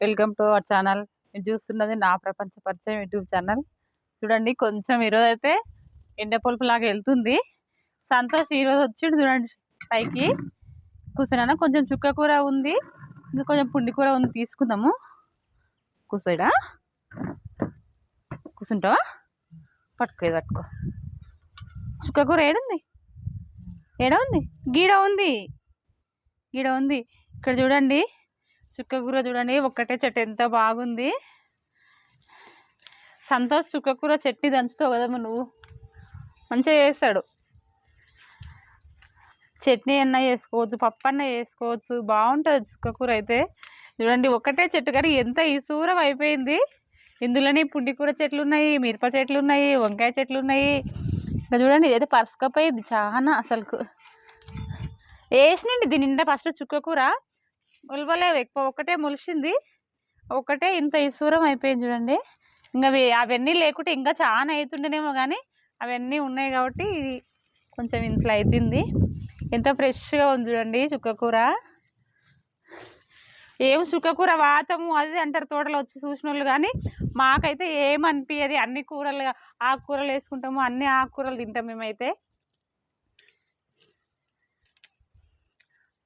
Welcome to our channel. మీరు చూస్తున్నది నా ప్రపంచ పరిచయం యూట్యూబ్ ఛానల్. చూడండి కొంచెం ఈరోజు అయితే ఎండ లాగా వెళ్తుంది. సంతోష్ ఈరోజు వచ్చిండు చూడండి పైకి. కూర్చున్నా కొంచెం చుక్క కూర ఉంది. ఇంకా కొంచెం పుండి కూర ఉంది తీసుకుందాము. కూర్చోడా? కూర్చుంటావా? పట్టుకో ఇది పట్టుకో. చుక్క కూర ఏడుంది? ఏడ ఉంది గీడ ఉంది. గీడ ఉంది. ఇక్కడ చూడండి. చుక్కకూర చూడండి ఒక్కటే చెట్టు ఎంత బాగుంది. సంతోష్ చుక్కకూర చట్నీ దంచుతావు కదమ్మ నువ్వు. మంచిగా చేస్తాడు. చట్నీ అన్న చేసుకోవచ్చు పప్పు అన్న చేసుకోవచ్చు బాగుంటుంది చుక్కకూర అయితే. చూడండి ఒక్కటే చెట్టు కానీ ఎంత ఈసూరం అయిపోయింది. ఇందులోనే పుండి కూర చెట్లు ఉన్నాయి మిరప చెట్లు ఉన్నాయి వంకాయ చెట్లు ఉన్నాయి. ఇంకా చూడండి ఇదైతే పరసకపోయింది చాలా అసలుకు. వేసినండి దీని నిండా ఫస్ట్ చుక్కకూర ఉలవలేవు ఎక్కువ. ఒకటే మొలిసింది. ఒకటే ఇంత ఇసూరం అయిపోయింది చూడండి. ఇంకా అవన్నీ లేకుంటే ఇంకా చాలా అవుతుండేనేమో కానీ అవన్నీ ఉన్నాయి కాబట్టి ఇది కొంచెం ఇంట్లో అవుతుంది ఎంత ఫ్రెష్గా ఉంది చూడండి చుక్కకూర ఏం చుక్కకూర వాతము అది అంటారు తోటలో వచ్చి చూసిన వాళ్ళు కానీ మాకైతే ఏమనిపించదు అన్ని కూరలు ఆకుకూరలు వేసుకుంటాము అన్ని ఆకుకూరలు తింటాం మేమైతే.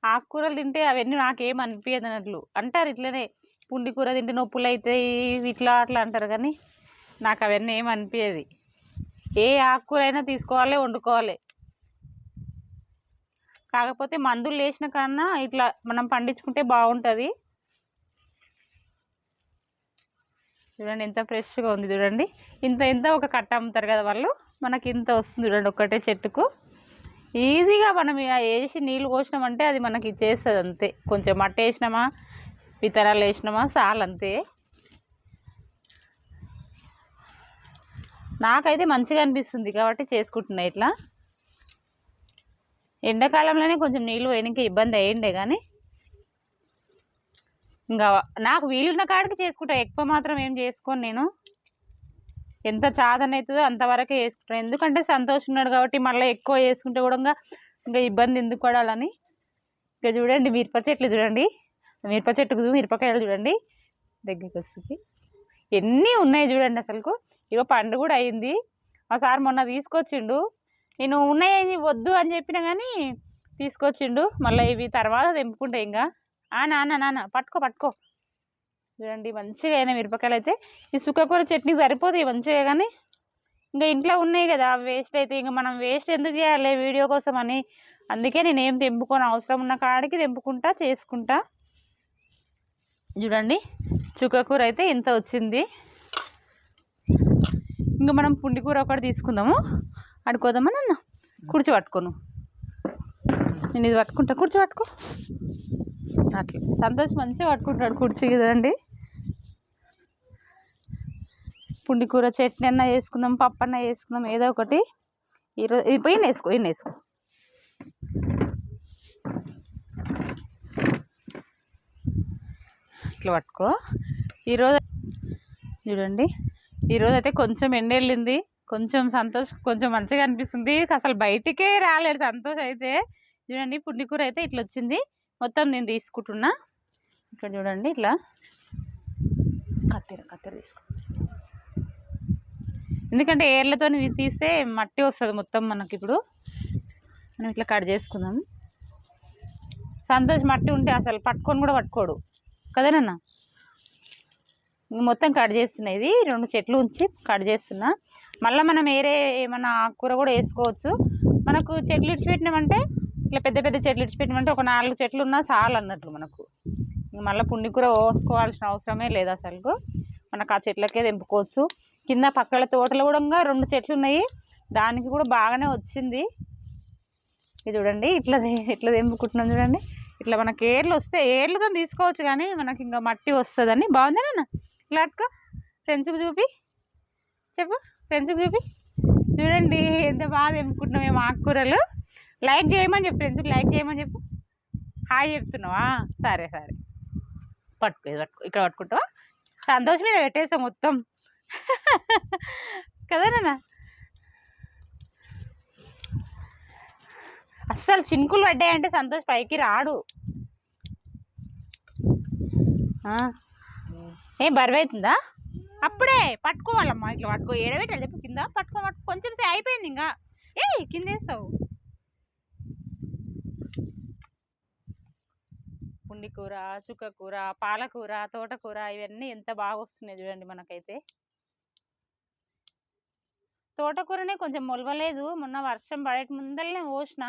ఆకుకూరలు తింటే అవన్నీ నాకేం అనిపించదు అన్నట్లు. అంటారు ఇట్లనే పుండి కూర తింటే నొప్పులు అవుతాయి ఇట్లా అట్లా అంటారు కానీ నాకు అవన్నీ ఏం అనిపించదు ఏ ఆకుకూర అయినా తీసుకోవాలి వండుకోవాలి. కాకపోతే మందులు వేసిన కన్నా ఇట్లా మనం పండించుకుంటే బాగుంటుంది. చూడండి ఎంత ఫ్రెష్గా ఉంది చూడండి. ఇంత ఇంత ఒక కట్ట అమ్ముతారు కదా వాళ్ళు. మనకి ఇంత వస్తుంది చూడండి ఒక్కటే చెట్టుకు. ఈజీగా మనం ఇక వేసి నీళ్ళు పోసినామంటే అది మనకి చేస్తుంది అంతే. కొంచెం మట్టి వేసినామా విత్తనాలు వేసినామా చాలు అంతే. నాకైతే మంచిగా అనిపిస్తుంది కాబట్టి చేసుకుంటున్నా ఇట్లా. ఎండాకాలంలోనే కొంచెం నీళ్ళు పోయినాక ఇబ్బంది అయ్యిండే కానీ. ఇంకా నాకు వీలున్న కాడికి చేసుకుంటా. ఎక్కువ మాత్రం ఏం చేసుకోను నేను. ఎంత చాదన అవుతుందో అంతవరకే వేసుకుంటాం ఎందుకంటే సంతోషం ఉన్నాడు కాబట్టి మళ్ళీ ఎక్కువ వేసుకుంటే కూడా ఇంకా ఇబ్బంది ఎందుకు పడాలని. ఇంకా చూడండి మిరప చెట్లు చూడండి. మిరప చెట్టుకు మిరపకాయలు చూడండి. దగ్గరికి వస్తుంది. ఎన్ని ఉన్నాయి చూడండి అసలుకు. ఇగో పండు కూడా అయింది. మా సార్ మొన్న తీసుకొచ్చిండు. నేను ఉన్నాయని వద్దు అని చెప్పిన కానీ తీసుకొచ్చిండు. మళ్ళీ ఇవి తర్వాత తెంపుకుంటే ఇంకా. నాన్న నాన్న పట్టుకో పట్టుకో. చూడండి మంచిగా అయినా మిరపకాయలు అయితే. ఈ సుక్కకూర చట్నీ సరిపోతాయి మంచిగా కానీ ఇంకా ఇంట్లో ఉన్నాయి కదా వేస్ట్ అయితే. ఇంకా మనం వేస్ట్ ఎందుకు చేయాలి వీడియో కోసం అని. అందుకే నేను ఏం అవసరం ఉన్న కాడికి తెంపుకుంటా చేసుకుంటా. చూడండి చుక్కకూర అయితే ఇంత వచ్చింది. ఇంకా మనం పుండి కూర ఒకటి తీసుకుందాము. అడుకోదామా నన్న? కుర్చీ పట్టుకోను. నేను ఇది పట్టుకుంటా. కుర్చీ పట్టుకో. అట్లా. సంతోష్ మంచిగా పట్టుకుంటాడు కుర్చీ కదండి పుండి కూర చట్నీ అన్న వేసుకుందాం పప్పు అన్న వేసుకుందాం ఏదో ఒకటి ఈరోజు ఈయన వేసుకో ఈయన వేసుకో ఇట్లా పట్టుకో. ఈరోజు చూడండి ఈరోజు అయితే కొంచెం ఎండెళ్ళింది కొంచెం సంతోష్ కొంచెం మంచిగా అనిపిస్తుంది. అసలు బయటికే రాలేదు సంతోష్ అయితే. చూడండి పుండికూర అయితే ఇట్లా వచ్చింది. మొత్తం నేను తీసుకుంటున్నా. ఇక్కడ చూడండి ఇట్లా. కత్తెర కత్తెర తీసుకో. ఎందుకంటే ఏర్లతో తీస్తే మట్టి వస్తుంది మొత్తం మనకి ఇప్పుడు. మనం ఇట్లా కట్ చేసుకుందాం. సంతోష్ మట్టి ఉంటే అసలు పట్టుకొని కూడా పట్టుకోడు. కదేనన్నా మొత్తం కట్ చేస్తున్నది రెండు చెట్లు ఉంచి కట్ చేస్తున్నా. మళ్ళీ మనం వేరే ఏమన్నా ఆకుకూర కూడా వేసుకోవచ్చు. మనకు చెట్లు ఇడిచిపెట్టినామంటే ఇట్లా పెద్ద పెద్ద చెట్లు ఇడిచిపెట్టినామంటే ఒక నాలుగు చెట్లు ఉన్నా చాలు అన్నట్లు మనకు. మళ్ళీ పుండికూర పోసుకోవాల్సిన అవసరమే లేదు అసలు మనకు ఆ చెట్లకే తెంపుకోవచ్చు. కింద పక్కల తోటలో కూడా రెండు చెట్లు ఉన్నాయి. దానికి కూడా బాగానే వచ్చింది. ఇది చూడండి ఇట్లా ఇట్లా తెంపుకుంటున్నాం చూడండి. ఇట్లా మనకి ఏర్లు వస్తే ఏర్లతో తీసుకోవచ్చు కానీ మనకి ఇంకా మట్టి వస్తుందని. బాగుంది నాన్న? ఇట్లా అట్టుకో ఫ్రెండ్స్కి చూపి. చెప్పు ఫ్రెండ్స్కి చూపి. చూడండి ఎంత బాగా తెంపుకుంటున్నాం మేము ఆకుకూరలు. లైక్ చేయమని చెప్పు ఫ్రెండ్స్కి లైక్ చేయమని చెప్పు. హాయ్ చెప్తున్నావా? సరే సరే. పట్టుకో ఇది పట్టుకో. ఇక్కడ పట్టుకుంటావా? సంతోషం మీద పెట్టేస్తాం మొత్తం. కదా నాన్న? అస్సలు చినుకులు పడ్డాయంటే సంతోష్ పైకి రాడు. ఏ బరువైతుందా? బరువు అవుతుందా అప్పుడే పట్టుకోవాలమ్మా ఇట్లా పట్టుకో ఏడబెట్టాలి చెప్పు కింద పట్టుకో పట్టుకో కొంచెం సే అయిపోయింది ఇంకా. ఏ కింద వేస్తావు? పుండి కూర చుక్క కూర పాలకూర తోటకూర ఇవన్నీ ఎంత బాగా వస్తున్నాయి చూడండి మనకైతే. తోటకూరనే కొంచెం మొలవలేదు. మొన్న వర్షం పడేట ముందరనే పోసిన.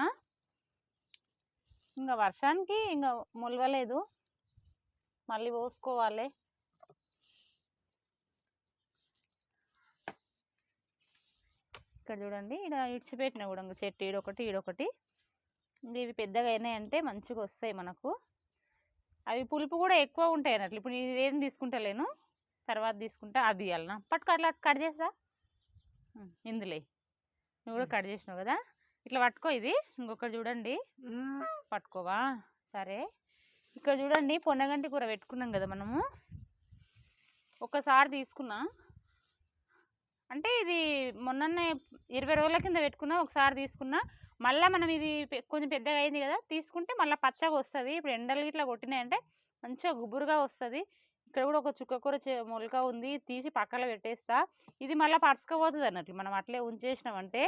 ఇంకా వర్షానికి ఇంకా మొలవలేదు. మళ్ళీ పోసుకోవాలి. ఇక్కడ చూడండి ఇక్కడ ఇడిచిపెట్టిన కూడా చెట్టు ఈడొకటి ఈడొకటి. ఇవి పెద్దగా అయినాయంటే మంచిగా వస్తాయి మనకు. అవి పులుపు కూడా ఎక్కువ ఉంటాయి అన్నట్లు. ఇప్పుడు ఇదేం తీసుకుంటా తీసుకుంటలేను. తర్వాత తీసుకుంటా అది ఇవ్వాలనా పట్టుకు అట్లా కట్ చేస్తా. ఇందులే. నువ్వు కూడా కట్ చేసినావు కదా? ఇట్లా పట్టుకో ఇది. ఇంకొకటి చూడండి. పట్టుకోవా? సరే. ఇక్కడ చూడండి పొన్నగంటి కూర పెట్టుకున్నాం కదా మనము. ఒకసారి తీసుకున్నా. అంటే ఇది మొన్ననే ఇరవై రోజుల కింద పెట్టుకున్నా ఒకసారి తీసుకున్నా. మళ్ళీ మనం ఇది కొంచెం పెద్దగా అయింది కదా తీసుకుంటే మళ్ళీ పచ్చగా వస్తుంది. ఇప్పుడు ఎండలు ఇట్లా కొట్టినాయంటే మంచిగా గుబురుగా వస్తుంది. ఇక్కడ కూడా ఒక చుక్క కూర మొలక ఉంది తీసి పక్కన పెట్టేస్తా. ఇది మళ్ళీ పరచుకపోతుంది అన్నట్లు మనం అట్లే ఉంచేసినామంటే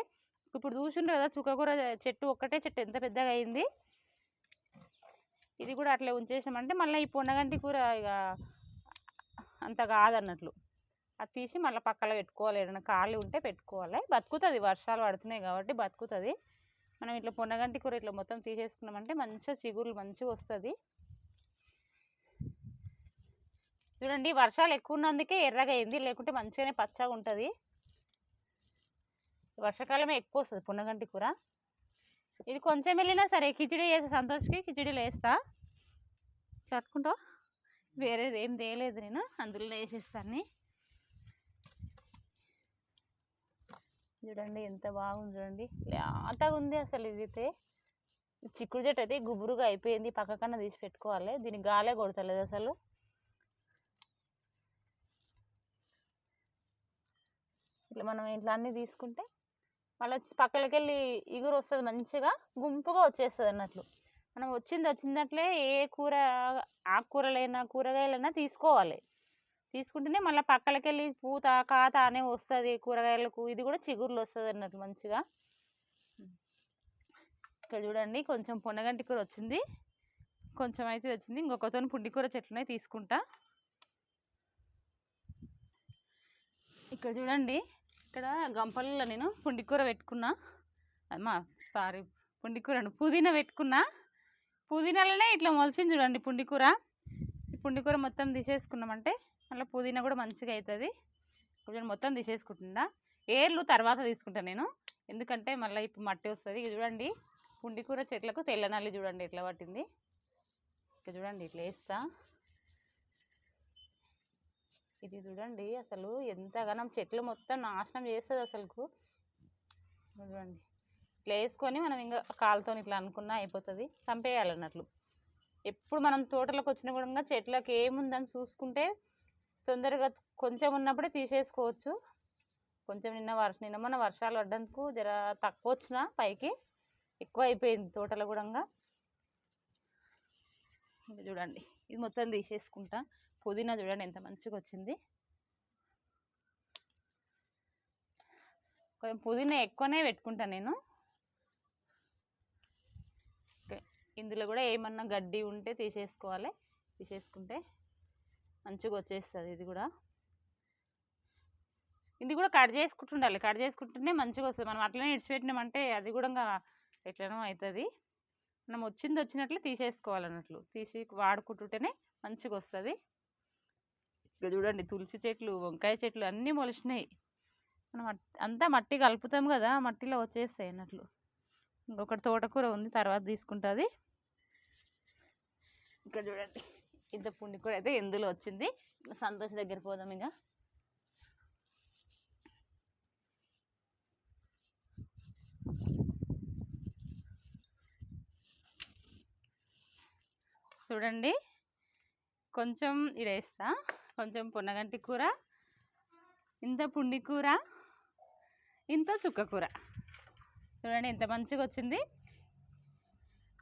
ఇప్పుడు చూసిండ్రు కదా చుక్కకూర చెట్టు ఒక్కటే చెట్టు ఎంత పెద్దగా అయింది? ఇది కూడా అట్లే ఉంచేసామంటే మళ్ళీ ఈ పొన్నగంటి కూర ఇక అంత కాదన్నట్లు. అది తీసి మళ్ళీ పక్కన పెట్టుకోవాలి. ఏదైనా ఖాళీ ఉంటే పెట్టుకోవాలి. బతుకుతుంది. వర్షాలు పడుతున్నాయి కాబట్టి బతుకుతుంది. మనం ఇట్లా పొన్నగంటి కూర ఇట్లా మొత్తం తీసేసుకున్నామంటే మంచిగా చిగురులు మంచిగా వస్తుంది. చూడండి వర్షాలు ఎక్కువ ఉన్నందుకే ఎర్రగా అయింది లేకుంటే మంచిగానే పచ్చగా ఉంటుంది వర్షాకాలమే ఎక్కువ వస్తుంది పున్నగంటి కూర. ఇది కొంచెం వెళ్ళినా సరే కిచిడి వేసి సంతోష్కి కిచిడీలు వేస్తా చట్టుకుంటా వేరేది ఏం తేయలేదు నేను. అందులో వేసేస్తాను చూడండి ఎంత బాగుంది చూడండి. లేతగా ఉంది అసలు ఇది అయితే చిక్కుడు చెట్టు అయితే గుబురుగా అయిపోయింది. పక్కకన్నా తీసి పెట్టుకోవాలి. దీనికి గాలే కొడతలేదు అసలు. ఇట్లా మనం ఇట్లా అన్నీ తీసుకుంటే మళ్ళీ పక్కలకి వెళ్ళి ఇగురు వస్తుంది మంచిగా గుంపుగా వచ్చేస్తుంది అన్నట్లు. మనం వచ్చింది వచ్చినట్లే ఏ కూర ఆకుకూరలైనా కూరగాయలైనా తీసుకోవాలి. తీసుకుంటేనే మళ్ళీ పక్కలకి వెళ్ళి పూత కాత అనే వస్తుంది కూరగాయలకు. ఇది కూడా చిగుర్లు వస్తుంది అన్నట్లు మంచిగా. ఇక్కడ చూడండి కొంచెం పొన్నగంటి కూర వచ్చింది. కొంచెం అయితే వచ్చింది. ఇంకొకతో పుండి కూర చెట్లనే తీసుకుంటా. ఇక్కడ చూడండి ఇక్కడ గంపలలో నేను పుండికూర పెట్టుకున్నా. అమ్మా సారీ పుండికూరను పుదీనా పెట్టుకున్నా. పుదీనాలనే ఇట్లా మొలిచింది చూడండి పుండికూర. ఈ పుండికూర మొత్తం తీసేసుకున్నామంటే మళ్ళీ పుదీనా కూడా మంచిగా అవుతుంది ఇప్పుడు మొత్తం తీసేసుకుంటుందా? ఏర్లు తర్వాత తీసుకుంటా నేను. ఎందుకంటే మళ్ళీ ఇప్పుడు మట్టి వస్తుంది. ఇది చూడండి పుండికూర చెట్లకు తెల్ల నల్లి చూడండి ఎట్లా పట్టింది. ఇక చూడండి ఇట్లా వేస్తా. ఇది చూడండి అసలు ఎంతగానం చెట్లు మొత్తం నాశనం చేస్తుంది అసలుకు. చూడండి. ఇట్లా వేసుకొని మనం ఇంకా కాలుతో ఇట్లా అనుకున్నా అయిపోతుంది చంపేయాలన్నట్లు. ఎప్పుడు మనం తోటలోకి వచ్చిన కూడా చెట్లకు ఏముందని చూసుకుంటే తొందరగా కొంచెం ఉన్నప్పుడే తీసేసుకోవచ్చు. కొంచెం నిన్న వర్ష నిన్న మొన్న వర్షాలు పడ్డందుకు జర తక్కువ వచ్చిన పైకి ఎక్కువ అయిపోయింది తోటలో కూడా చూడండి. ఇది మొత్తం తీసేసుకుంటా. పుదీనా చూడండి ఎంత మంచిగా వచ్చింది. కొంచెం పుదీనా ఎక్కువనే పెట్టుకుంటాను నేను. ఇందులో కూడా ఏమన్నా గడ్డి ఉంటే తీసేసుకోవాలి. తీసేసుకుంటే మంచిగా వచ్చేస్తుంది ఇది కూడా. ఇది కూడా కట్ చేసుకుంటుండాలి. కట్ చేసుకుంటేనే మంచిగా వస్తుంది. మనం అట్లనే ఇడిచిపెట్టినామంటే అది కూడా ఇంకా ఎట్లనో అవుతుంది. మనం వచ్చింది వచ్చినట్లు తీసేసుకోవాలన్నట్లు తీసి వాడుకుంటుంటేనే మంచిగా వస్తుంది. ఇక చూడండి తులసి చెట్లు వంకాయ చెట్లు అన్నీ మొలిచినాయి. మనం అంతా మట్టి కలుపుతాం కదా మట్టిలో వచ్చేస్తాయి అన్నట్లు. ఇంకొకటి తోటకూర ఉంది తర్వాత తీసుకుంటుంది. ఇక్కడ చూడండి ఇంత పుండి కూర అయితే ఎందులో వచ్చింది? సంతోష్ దగ్గర పోదాం ఇక. చూడండి కొంచెం ఇడేస్తా. వేస్తా కొంచెం పొన్నగంటి కూర ఇంత పుండి కూర ఇంత చుక్క కూర. చూడండి ఎంత మంచిగా వచ్చింది.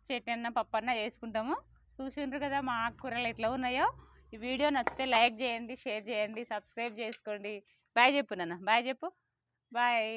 చట్నీ అన్న పప్పు అన్న చేసుకుంటాము. చూసిండ్రు కదా మా ఆకుకూరలు ఎట్లా ఉన్నాయో. ఈ వీడియో నచ్చితే లైక్ చేయండి షేర్ చేయండి సబ్స్క్రైబ్ చేసుకోండి. బాయ్ చెప్పు నాన్న. బాయ్ చెప్పు. బాయ్.